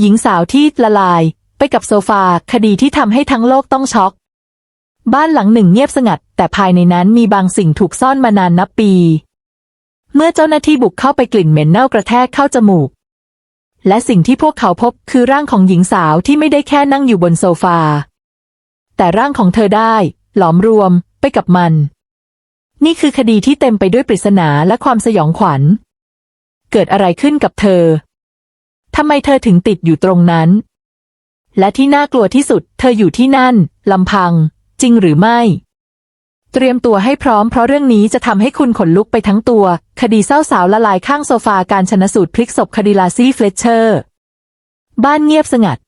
หญิงสาวที่ละลาย ไปกับโซฟาคดีที่ทำให้ทั้งโลกต้องช็อก บ้านหลังหนึ่งเงียบสงัด แต่ภายในนั้นมีบางสิ่งถูกซ่อนมานานนับปี เมื่อเจ้าหน้าที่บุกเข้าไปกลิ่นเหม็นเน่ากระแทกเข้าจมูก และสิ่งที่พวกเขาพบคือร่างของหญิงสาวที่ไม่ได้แค่นั่งอยู่บนโซฟา แต่ร่างของเธอได้ หลอมรวม ไปกับมัน นี่คือคดีที่เต็มไปด้วยปริศนาและความสยองขวัญ เกิดอะไรขึ้นกับเธอ ทำไมเธอถึงติดอยู่ตรงนั้น และที่น่ากลัวที่สุด เธออยู่ที่นั่นลำพัง จริงหรือไม่ เตรียมตัวให้พร้อมเพราะเรื่องนี้จะทำให้คุณขนลุกไปทั้งตัว คดีเศร้าสาวละลายข้างโซฟาการชนสูตรพลิกศพคดีลาซี่เฟลเชอร์ บ้านเงียบสงัด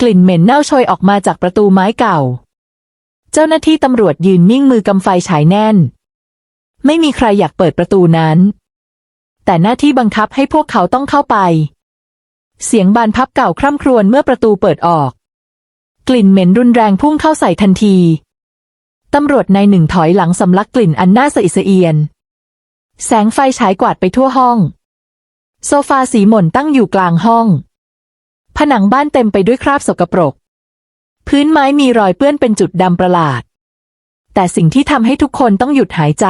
กลิ่นเหม็นเน่าโชยออกมาจากประตูไม้เก่า เจ้าหน้าที่ตำรวจยืนนิ่งมือกำไฟฉายแน่น ไม่มีใครอยากเปิดประตูนั้น แต่หน้าที่บังคับให้พวกเขาต้องเข้าไป เสียงบานพับเก่าคร่ำครวญเมื่อประตูเปิดออก กลิ่นเหม็นรุนแรงพุ่งเข้าใส่ทันที ตำรวจนายหนึ่งถอยหลังสำลักกลิ่นอันน่าสะอิดสะเอียน แสงไฟฉายกวาดไปทั่วห้อง โซฟาสีหม่นตั้งอยู่กลางห้อง ผนังบ้านเต็มไปด้วยคราบสกปรก พื้นไม้มีรอยเปื้อนเป็นจุดดำประหลาด แต่สิ่งที่ทำให้ทุกคนต้องหยุดหายใจ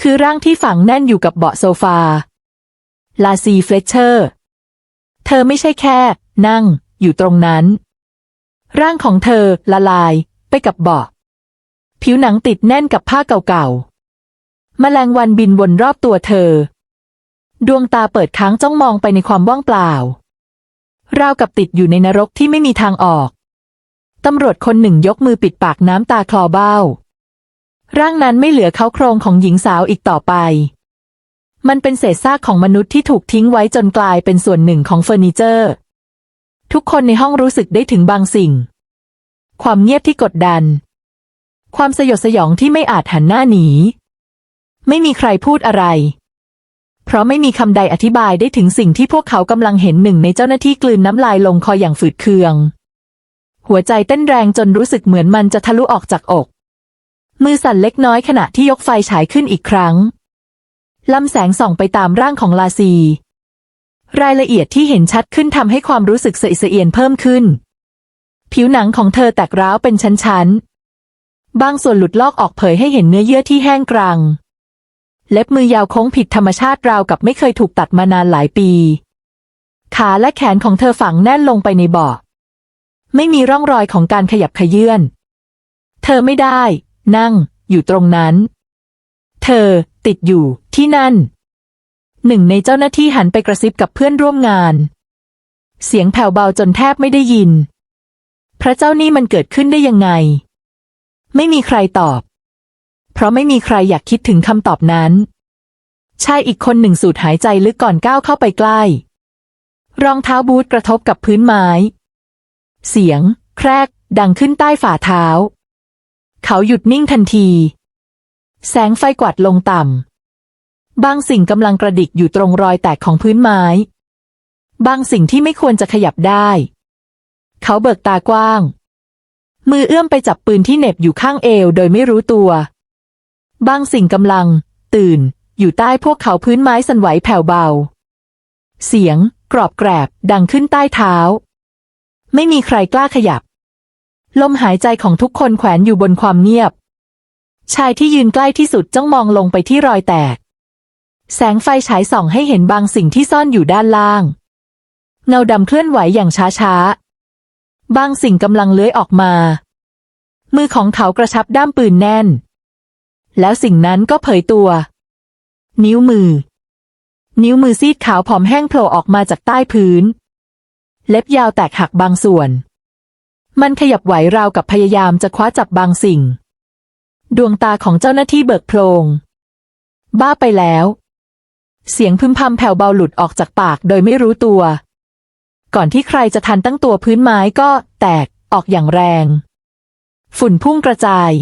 คือร่างที่ฝังแน่นอยู่กับเบาะโซฟา ลาซีเฟลเชอร์ เธอไม่ใช่แค่ นั่ง อยู่ตรงนั้น ร่างของเธอละลาย ไปกับเบาะผิวหนังติดแน่นกับผ้าเก่าๆแมลงวันบินวนรอบตัวเธอ ดวงตาเปิดค้างจ้องมองไปในความว่างเปล่า ราวกับติดอยู่ในนรกที่ไม่มีทางออก ตำรวจคนหนึ่งยกมือปิดปากน้ำตาคลอเบ้า ร่างนั้นไม่เหลือเขาโครงของหญิงสาวอีกต่อไป มันเป็นเศษซากของมนุษย์ที่ถูกทิ้งไว้จนกลายเป็นส่วนหนึ่งของเฟอร์นิเจอร์ ทุกคนในห้องรู้สึกได้ถึงบางสิ่ง ความเงียบที่กดดัน ความสยดสยองที่ไม่อาจหันหน้าหนี ไม่มีใครพูดอะไร เพราะไม่มีคำใดอธิบายได้ถึงสิ่งที่พวกเขากำลังเห็นหนึ่งในเจ้าหน้าที่กลืนน้ำลายลงคออย่างฝืดเคือง หัวใจเต้นแรงจนรู้สึกเหมือนมันจะทะลุออกจากอก มือสั่นเล็กน้อยขณะที่ยกไฟฉายขึ้นอีกครั้ง ลำแสงส่องไปตามร่างของลาซี รายละเอียดที่เห็นชัดขึ้นทำให้ความรู้สึกสะอิสะเอียนเพิ่มขึ้น ผิวหนังของเธอแตกร้าวเป็นชั้นๆ บางส่วนหลุดลอกออกเผยให้เห็นเนื้อเยื่อที่แห้งกรัง เล็บมือยาวโค้งผิดธรรมชาติราวกับไม่เคยถูกตัดมานานหลายปี ขาและแขนของเธอฝังแน่นลงไปในเบาะไม่มีร่องรอยของการขยับเขยื่อนเธอไม่ได้ นั่ง อยู่ตรงนั้น เธอ ติดอยู่ที่นั่น หนึ่งในเจ้าหน้าที่หันไปกระซิบกับเพื่อนร่วมงาน เสียงแผ่วเบาจนแทบไม่ได้ยิน พระเจ้านี่มันเกิดขึ้นได้ยังไง ไม่มีใครตอบ เพราะไม่มีใครอยากคิดถึงคำตอบนั้นชายอีกคนหนึ่งสูดหายใจลึกก่อนก้าวเข้าไปใกล้ รองเท้าบูทกระทบกับพื้นไม้ เสียง แครก ดังขึ้นใต้ฝ่าเท้า เขาหยุดนิ่งทันที แสงไฟกวาดลงต่ำ บางสิ่งกำลังกระดิกอยู่ตรงรอยแตกของพื้นไม้ บางสิ่งที่ไม่ควรจะขยับได้ เขาเบิกตากว้าง มือเอื้อมไปจับปืนที่เหน็บอยู่ข้างเอวโดยไม่รู้ตัว บางสิ่งกำลัง ตื่น อยู่ใต้พวกเขาพื้นไม้สั่นไหวแผ่วเบา เสียง กรอบแกรบ ดังขึ้นใต้เท้า ไม่มีใครกล้าขยับ ลมหายใจของทุกคนแขวนอยู่บนความเงียบ ชายที่ยืนใกล้ที่สุดจ้องมองลงไปที่รอยแตก แสงไฟฉายส่องให้เห็นบางสิ่งที่ซ่อนอยู่ด้านล่าง เงาดำเคลื่อนไหวอย่างช้าๆ บางสิ่งกำลังเลื้อยออกมา มือของเขากระชับด้ามปืนแน่น แล้วสิ่งนั้นก็เผยตัว นิ้วมือ นิ้วมือซีดขาวผอมแห้งโผล่ออกมาจากใต้พื้น เล็บยาวแตกหักบางส่วน มันขยับไหวราวกับพยายามจะคว้าจับบางสิ่ง ดวงตาของเจ้าหน้าที่เบิกโพลงบ้าไปแล้ว เสียงพึมพำแผ่วเบาหลุดออกจากปากโดยไม่รู้ตัว ก่อนที่ใครจะทันตั้งตัวพื้นไม้ก็แตกออกอย่างแรง ฝุ่นพุ่งกระจาย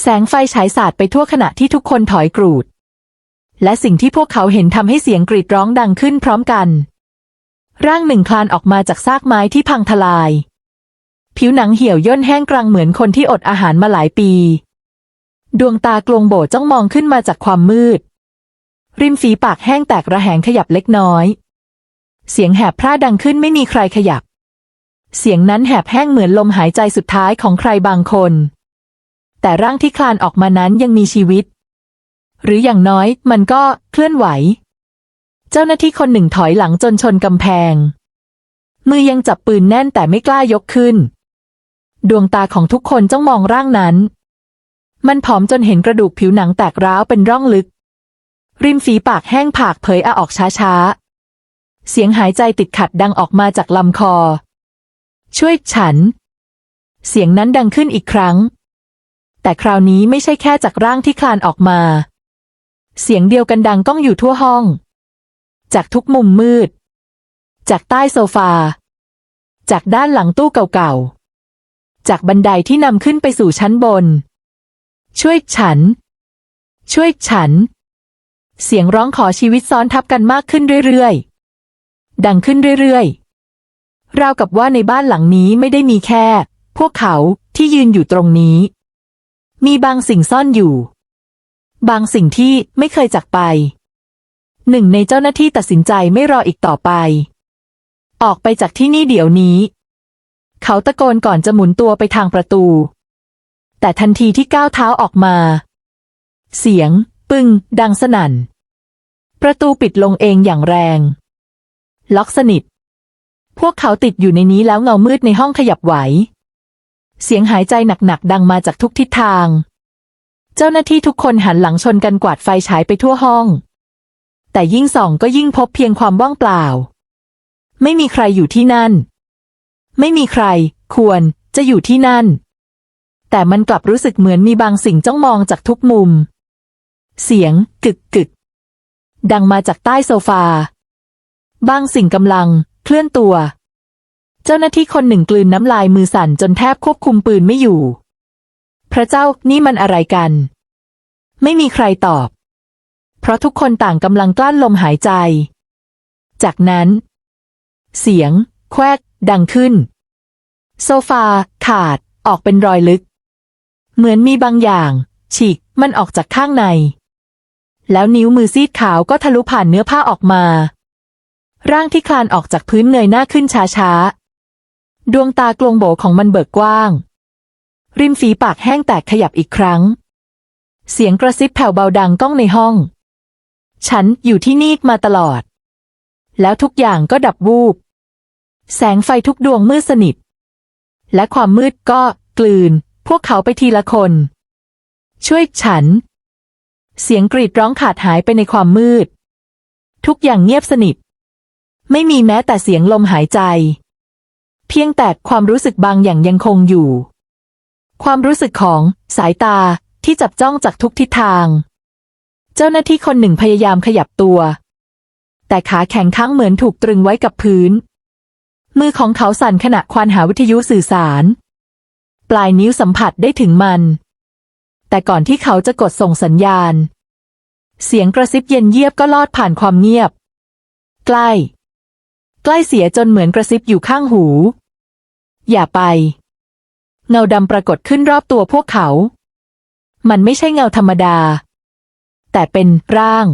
แสงไฟฉายสาดไปทั่วขณะที่ทุกคนถอยกรูด และสิ่งที่พวกเขาเห็นทำให้เสียงกรีดร้องดังขึ้นพร้อมกัน ร่างหนึ่งคลานออกมาจากซากไม้ที่พังทลาย ผิวหนังเหี่ยวย่นแห้งกรังเหมือนคนที่อดอาหารมาหลายปี ดวงตากลวงโบจ้องมองขึ้นมาจากความมืด ริมฝีปากแห้งแตกระแหงขยับเล็กน้อย เสียงแหบพร่าดังขึ้นไม่มีใครขยับ เสียงนั้นแหบแห้งเหมือนลมหายใจสุดท้ายของใครบางคน แต่ร่างที่คลานออกมานั้นยังมีชีวิต หรืออย่างน้อยมันก็เคลื่อนไหว เจ้าหน้าที่คนหนึ่งถอยหลังจนชนกำแพง มือยังจับปืนแน่นแต่ไม่กล้ายกขึ้น ดวงตาของทุกคนจ้องมองร่างนั้น มันผอมจนเห็นกระดูกผิวหนังแตกร้าวเป็นร่องลึก ริมฝีปากแห้งผากเผยอาออกช้าๆ เสียงหายใจติดขัดดังออกมาจากลำคอ ช่วยฉัน เสียงนั้นดังขึ้นอีกครั้ง แต่คราวนี้ไม่ใช่แค่จากร่างที่คลานออกมา เสียงเดียวกันดังก้องอยู่ทั่วห้อง จากทุกมุมมืด จากใต้โซฟา จากด้านหลังตู้เก่าๆ จากบันไดที่นำขึ้นไปสู่ชั้นบน ช่วยฉัน ช่วยฉัน เสียงร้องขอชีวิตซ้อนทับกันมากขึ้นเรื่อยๆ ดังขึ้นเรื่อยๆ ราวกับว่าในบ้านหลังนี้ไม่ได้มีแค่ พวกเขาที่ยืนอยู่ตรงนี้ มีบางสิ่งซ่อนอยู่ บางสิ่งที่ไม่เคยจากไป หนึ่งในเจ้าหน้าที่ตัดสินใจไม่รออีกต่อไป ออกไปจากที่นี่เดี๋ยวนี้ เขาตะโกนก่อนจะหมุนตัวไปทางประตู แต่ทันทีที่ก้าวเท้าออกมา เสียง ปึ้ง ดังสนั่น ประตูปิดลงเองอย่างแรง ล็อกสนิท พวกเขาติดอยู่ในนี้แล้วเงามืดในห้องขยับไหว เสียงหายใจหนักๆดังมาจากทุกทิศทาง เจ้าหน้าที่ทุกคนหันหลังชนกันกวาดไฟฉายไปทั่วห้อง แต่ยิ่งส่องก็ยิ่งพบเพียงความว่างเปล่า ไม่มีใครอยู่ที่นั่น ไม่มีใคร ควร จะอยู่ที่นั่น แต่มันกลับรู้สึกเหมือนมีบางสิ่งจ้องมองจากทุกมุม เสียง กึกกึก ดังมาจากใต้โซฟา บางสิ่งกำลัง เคลื่อนตัว เจ้าหน้าที่คนหนึ่งกลืนน้ำลายมือสั่นจนแทบควบคุมปืนไม่อยู่ พระเจ้านี่มันอะไรกัน ไม่มีใครตอบ เพราะทุกคนต่างกำลังกลั้นลมหายใจ จากนั้น เสียง แควกดังขึ้น โซฟา ขาด ออกเป็นรอยลึก เหมือนมีบางอย่าง ฉีกมันออกจากข้างใน แล้วนิ้วมือซีดขาวก็ทะลุผ่านเนื้อผ้าออกมา ร่างที่คลานออกจากพื้นเงยหน้าขึ้นช้าๆ ดวงตากลวงโบของมันเบิกกว้าง ริมฝีปากแห้งแตกขยับอีกครั้ง เสียงกระซิบแผ่วเบาดังก้องในห้อง ฉันอยู่ที่นี่มาตลอด แล้วทุกอย่างก็ดับวูบ แสงไฟทุกดวงมืดสนิท และความมืดก็กลืน พวกเขาไปทีละคน ช่วยฉัน เสียงกรีดร้องขาดหายไปในความมืด ทุกอย่างเงียบสนิท ไม่มีแม้แต่เสียงลมหายใจ เพียงแต่ความรู้สึกบางอย่างยังคงอยู่ ความรู้สึกของสายตาที่จับจ้องจากทุกทิศทาง เจ้าหน้าที่คนหนึ่งพยายามขยับตัว แต่ขาแข็งค้างเหมือนถูกตรึงไว้กับพื้น มือของเขาสั่นขณะควานหาวิทยุสื่อสาร ปลายนิ้วสัมผัสได้ถึงมัน แต่ก่อนที่เขาจะกดส่งสัญญาณ เสียงกระซิบเย็นเยียบก็ลอดผ่านความเงียบ ใกล้ ใกล้เสียจนเหมือนกระซิบอยู่ข้างหู อย่าไป เงาดำปรากฏขึ้นรอบตัวพวกเขา มันไม่ใช่เงาธรรมดา แต่เป็นร่าง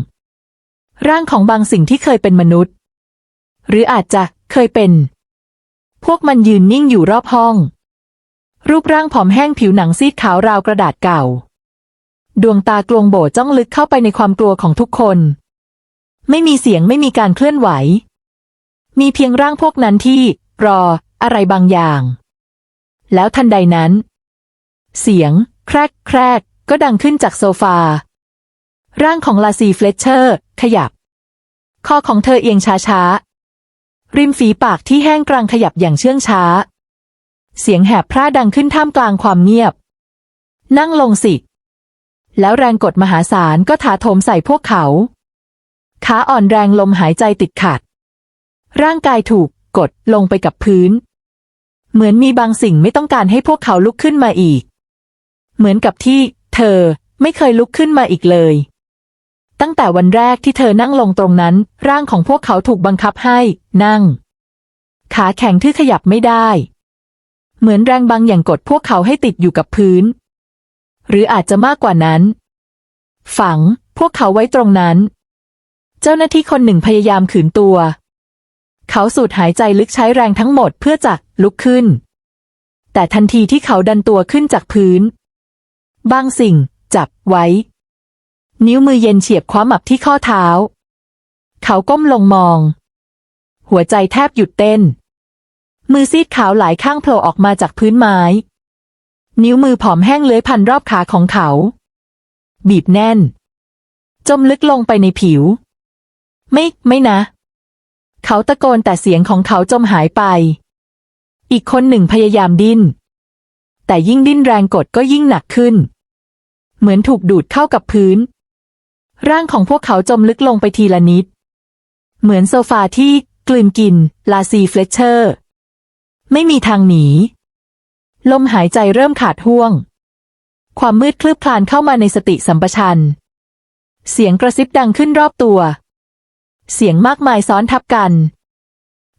ร่างของบางสิ่งที่เคยเป็นมนุษย์ หรืออาจจะเคยเป็น พวกมันยืนนิ่งอยู่รอบห้อง รูปร่างผอมแห้งผิวหนังซีดขาวราวกระดาษเก่า ดวงตากลวงโบจ้องลึกเข้าไปในความกลัวของทุกคน ไม่มีเสียงไม่มีการเคลื่อนไหว มีเพียงร่างพวกนั้นที่ รอ อะไรบางอย่าง แล้วทันใดนั้น เสียง แครกแครกก็ดังขึ้นจากโซฟา ร่างของลาซีเฟลเชอร์ ขยับ คอของเธอเอียงช้าๆ ริมฝีปากที่แห้งกรังขยับอย่างเชื่องช้า เสียงแหบพร่าดังขึ้นท่ามกลางความเงียบ นั่งลงสิ แล้วแรงกดมหาศาลก็ถาโถมใส่พวกเขาขาอ่อนแรงลมหายใจติดขัด ร่างกายถูกกดลงไปกับพื้น เหมือนมีบางสิ่งไม่ต้องการให้พวกเขาลุกขึ้นมาอีก เหมือนกับที่ เธอไม่เคยลุกขึ้นมาอีกเลย ตั้งแต่วันแรกที่เธอนั่งลงตรงนั้น ร่างของพวกเขาถูกบังคับให้ นั่ง ขาแข็งที่อขยับไม่ได้ เหมือนแรงบางอย่างกดพวกเขาให้ติดอยู่กับพื้น หรืออาจจะมากกว่านั้น ฝังพวกเขาไว้ตรงนั้น เจ้าหน้าที่คนหนึ่งพยายามขืนตัว เขาสูดหายใจลึกใช้แรงทั้งหมดเพื่อจักลุกขึ้น แต่ทันทีที่เขาดันตัวขึ้นจากพื้น บางสิ่ง จับไว้ นิ้วมือเย็นเฉียบคว้าหมับที่ข้อเท้า เขาก้มลงมอง หัวใจแทบหยุดเต้น มือซีดขาวหลายข้างโผล่ออกมาจากพื้นไม้ นิ้วมือผอมแห้งเลื้อยพันรอบขาของเขา บีบแน่น จมลึกลงไปในผิว ไม่ ไม่นะ เขาตะโกนแต่เสียงของเขาจมหายไป อีกคนหนึ่งพยายามดิ้น แต่ยิ่งดิ้นแรงกดก็ยิ่งหนักขึ้น เหมือนถูกดูดเข้ากับพื้น ร่างของพวกเขาจมลึกลงไปทีละนิด เหมือนโซฟาที่กลืนกิน ลาซีเฟลเชอร์ ไม่มีทางหนี ลมหายใจเริ่มขาดห่วง ความมืดคลืบคลานเข้ามาในสติสัมปชัญญะเสียงกระซิบดังขึ้นรอบตัว เสียงมากมายซ้อนทับกัน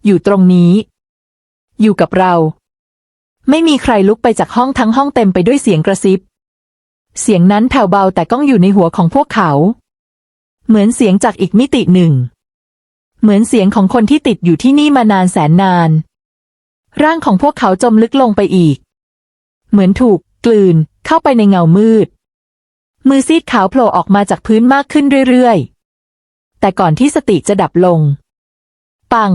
อยู่ตรงนี้ อยู่กับเรา ไม่มีใครลุกไปจากห้องทั้งห้องเต็มไปด้วยเสียงกระซิบ เสียงนั้นแผ่วเบาแต่ก้องอยู่ในหัวของพวกเขา เหมือนเสียงจากอีกมิติหนึ่ง เหมือนเสียงของคนที่ติดอยู่ที่นี่มานานแสนนาน ร่างของพวกเขาจมลึกลงไปอีก เหมือนถูก กลืน เข้าไปในเงามืด มือซีดขาวโผล่ออกมาจากพื้นมากขึ้นเรื่อยๆ แต่ก่อนที่สติจะดับลง ปัง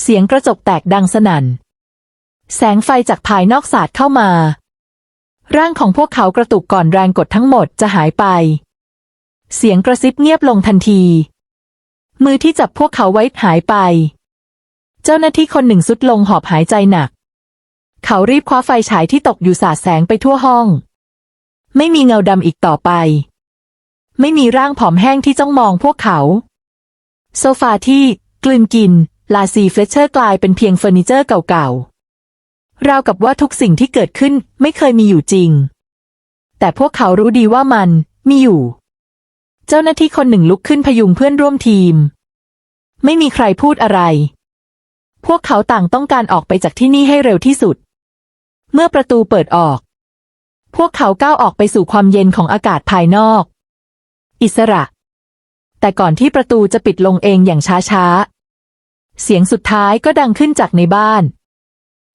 เสียงกระจกแตกดังสนั่น แสงไฟจากภายนอกสาดเข้ามา ร่างของพวกเขากระตุกก่อนแรงกดทั้งหมดจะหายไป เสียงกระซิบเงียบลงทันที มือที่จับพวกเขาไว้หายไป เจ้าหน้าที่คนหนึ่งสุดลงหอบหายใจหนัก เขารีบคว้าไฟฉายที่ตกอยู่สาดแสงไปทั่วห้อง ไม่มีเงาดำอีกต่อไป ไม่มีร่างผอมแห้งที่จ้องมองพวกเขา โซฟาที่กลืนกิน ลาซีเฟลเชอร์กลายเป็นเพียงเฟอร์นิเจอร์เก่าๆ ราวกับว่าทุกสิ่งที่เกิดขึ้นไม่เคยมีอยู่จริง แต่พวกเขารู้ดีว่ามันมีอยู่ เจ้าหน้าที่คนหนึ่งลุกขึ้นพยุงเพื่อนร่วมทีม ไม่มีใครพูดอะไร พวกเขาต่างต้องการออกไปจากที่นี่ให้เร็วที่สุด เมื่อประตูเปิดออก พวกเขาก้าวออกไปสู่ความเย็นของอากาศภายนอก อิสระ แต่ก่อนที่ประตูจะปิดลงเองอย่างช้าๆ เสียงสุดท้ายก็ดังขึ้นจากในบ้าน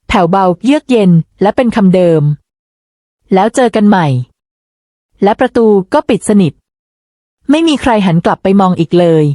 แผ่วเบาเยือกเย็นและเป็นคำเดิม แล้วเจอกันใหม่ และประตูก็ปิดสนิท ไม่มีใครหันกลับไปมองอีกเลย